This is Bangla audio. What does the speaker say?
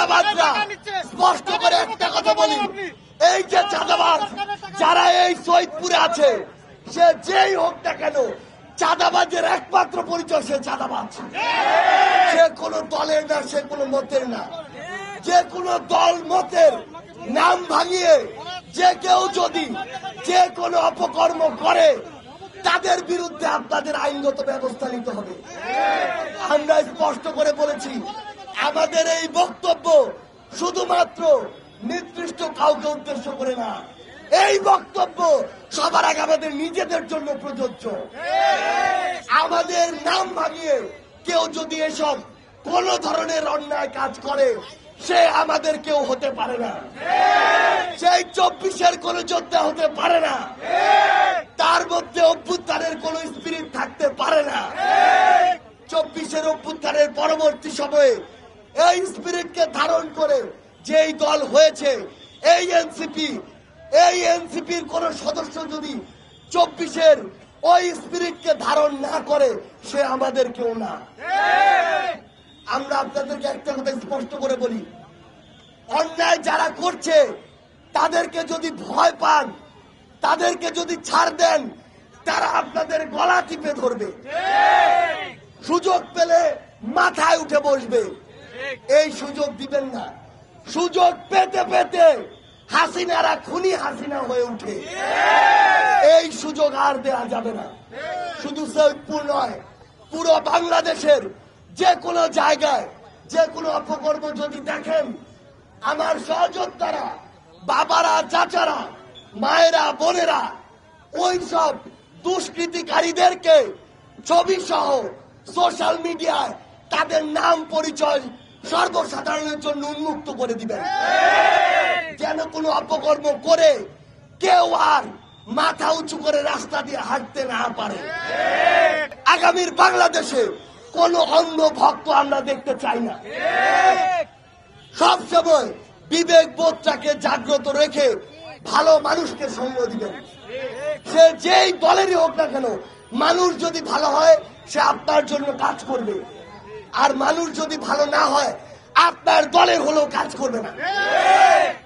চাঁদাবাজরা স্পষ্ট করে একটা কথা বলি। এই যে চাঁদাবাজ যারা এই সৈয়দপুরে আছে সে যেই হোক না কেন চাঁদাবাজের একমাত্র পরিচয় সে চাঁদাবাজ। সে কোনো দলের না সে কোনো মতের না। যে কোনো দল মতের নাম ভাঙিয়ে যে কেউ যদি যে কোনো অপকর্ম করে তাদের বিরুদ্ধে আপনাদের আইনগত ব্যবস্থা নিতে হবে। আমরা স্পষ্ট করে বলেছি আমাদের এই বক্তব্য শুধুমাত্র নির্দিষ্ট কাউকে উদ্দেশ্য করে না। এই বক্তব্য সবার আগে আমাদের নিজেদের জন্য প্রযোজ্য। আমাদের নাম ভাঙিয়ে কেউ যদি এসব কোন ধরনের অন্যায় কাজ করে, সে আমাদের কেউ হতে পারে না। সেই চব্বিশের কোন যোদ্ধা হতে পারে না। তার মধ্যে অভ্যুত্থানের কোন স্পিরিট থাকতে পারে না। চব্বিশের অভ্যুত্থানের পরবর্তী সময়ে এই স্পিরিটকে ধারণ করে যেই দল হয়েছে, এই এনসিপি, এই এনসিপির কোন সদস্য যদি চব্বিশের ওই স্পিরিটকে ধারণ না করে, সে আমাদের কেউ না। আমরা আপনাদেরকে একটা কথা স্পষ্ট করে বলি। অন্যায় যারা করছে, তাদেরকে যদি ভয় পান, তাদেরকে যদি ছাড় দেন, তারা আপনাদের গলা টিপে ধরবে। সুযোগ পেলে মাথায় উঠে বসবে। এই সুযোগ দিবেন না। সুযোগ পেতে পেতে হাসিনারা খুনি হাসিনা হয়ে উঠে। এই সুযোগ আর দেওয়া যাবে না। শুধু সৈয়দপুর নয়, পুরো বাংলাদেশের যে কোনো জায়গায় যে কোনো অপকর্ম যদি দেখেন, আমার সহযোদ্ধারা, বাবারা, চাচারা, মায়েরা, বোনেরা, ওই সব দুষ্কৃতিকারীদেরকে ছবি সহ সোশ্যাল মিডিয়ায় তাদের নাম পরিচয় সর্বসাধারণের জন্য উন্মুক্ত করে দিবেন। যেন কোনো অপকর্ম করে কেউ আর মাথা উঁচু করে রাস্তা দিয়ে হাঁটতে না পারে। আগামীর বাংলাদেশে কোন অন্ধ ভক্ত আমরা দেখতে চাই না। সব সময় বিবেক বোধটাকে জাগ্রত রেখে ভালো মানুষকে সঙ্গ দিবেন। সে যেই দলেরই হোক না কেন মানুষ যদি ভালো হয় সে আপনার জন্য কাজ করবে। আর মানুষ যদি ভালো না হয় আপনার দলের হলেও কাজ করবে না।